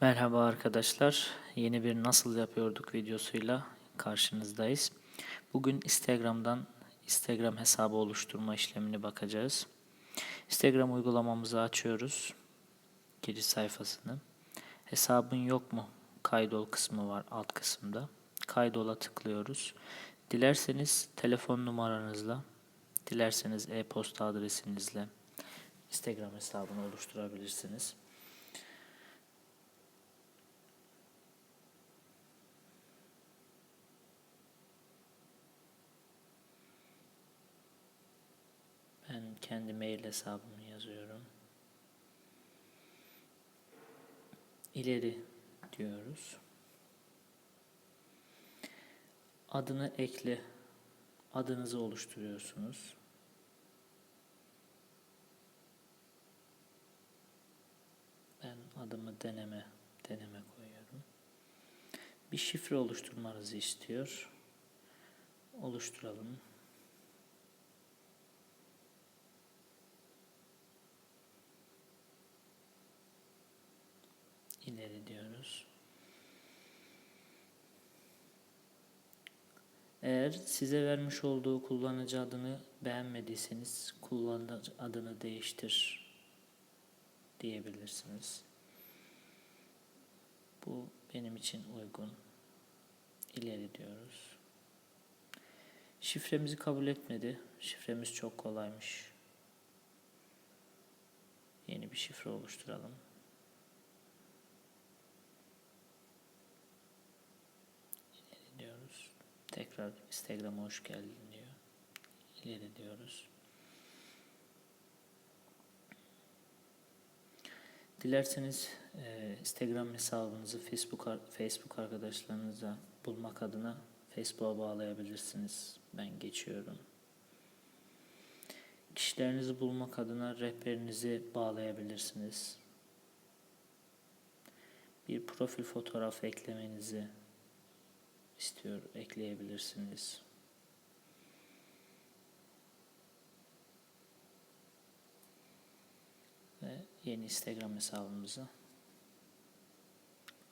Merhaba arkadaşlar. Yeni bir nasıl yapıyorduk videosuyla karşınızdayız. Bugün Instagram'dan Instagram hesabı oluşturma işlemini bakacağız. Instagram uygulamamızı açıyoruz. Giriş sayfasını. Hesabın yok mu? Kaydol kısmı var alt kısımda. Kaydola tıklıyoruz. Dilerseniz telefon numaranızla, dilerseniz e-posta adresinizle Instagram hesabını oluşturabilirsiniz. Ben kendi mail hesabımı yazıyorum. İleri diyoruz. Adını ekle. Adınızı oluşturuyorsunuz. Ben adımı deneme deneme koyuyorum. Bir şifre oluşturmanızı istiyor. Oluşturalım. İleri diyoruz. Eğer size vermiş olduğu kullanıcı adını beğenmediyseniz kullanıcı adını değiştir diyebilirsiniz. Bu benim için uygun. İleri diyoruz. Şifremizi kabul etmedi. Şifremiz çok kolaymış. Yeni bir şifre oluşturalım. diyoruz. Tekrar Instagram'a hoş geldin diyor. İleri diyoruz. Dilerseniz e, Instagram hesabınızı Facebook Facebook arkadaşlarınıza bulmak adına Facebook'a bağlayabilirsiniz. Ben geçiyorum. Kişilerinizi bulmak adına rehberinizi bağlayabilirsiniz. Bir profil fotoğrafı eklemenizi istiyor ekleyebilirsiniz. Ve yeni Instagram hesabımızı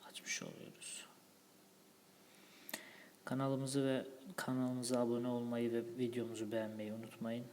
açmış oluyoruz. Kanalımızı ve kanalımıza abone olmayı ve videomuzu beğenmeyi unutmayın.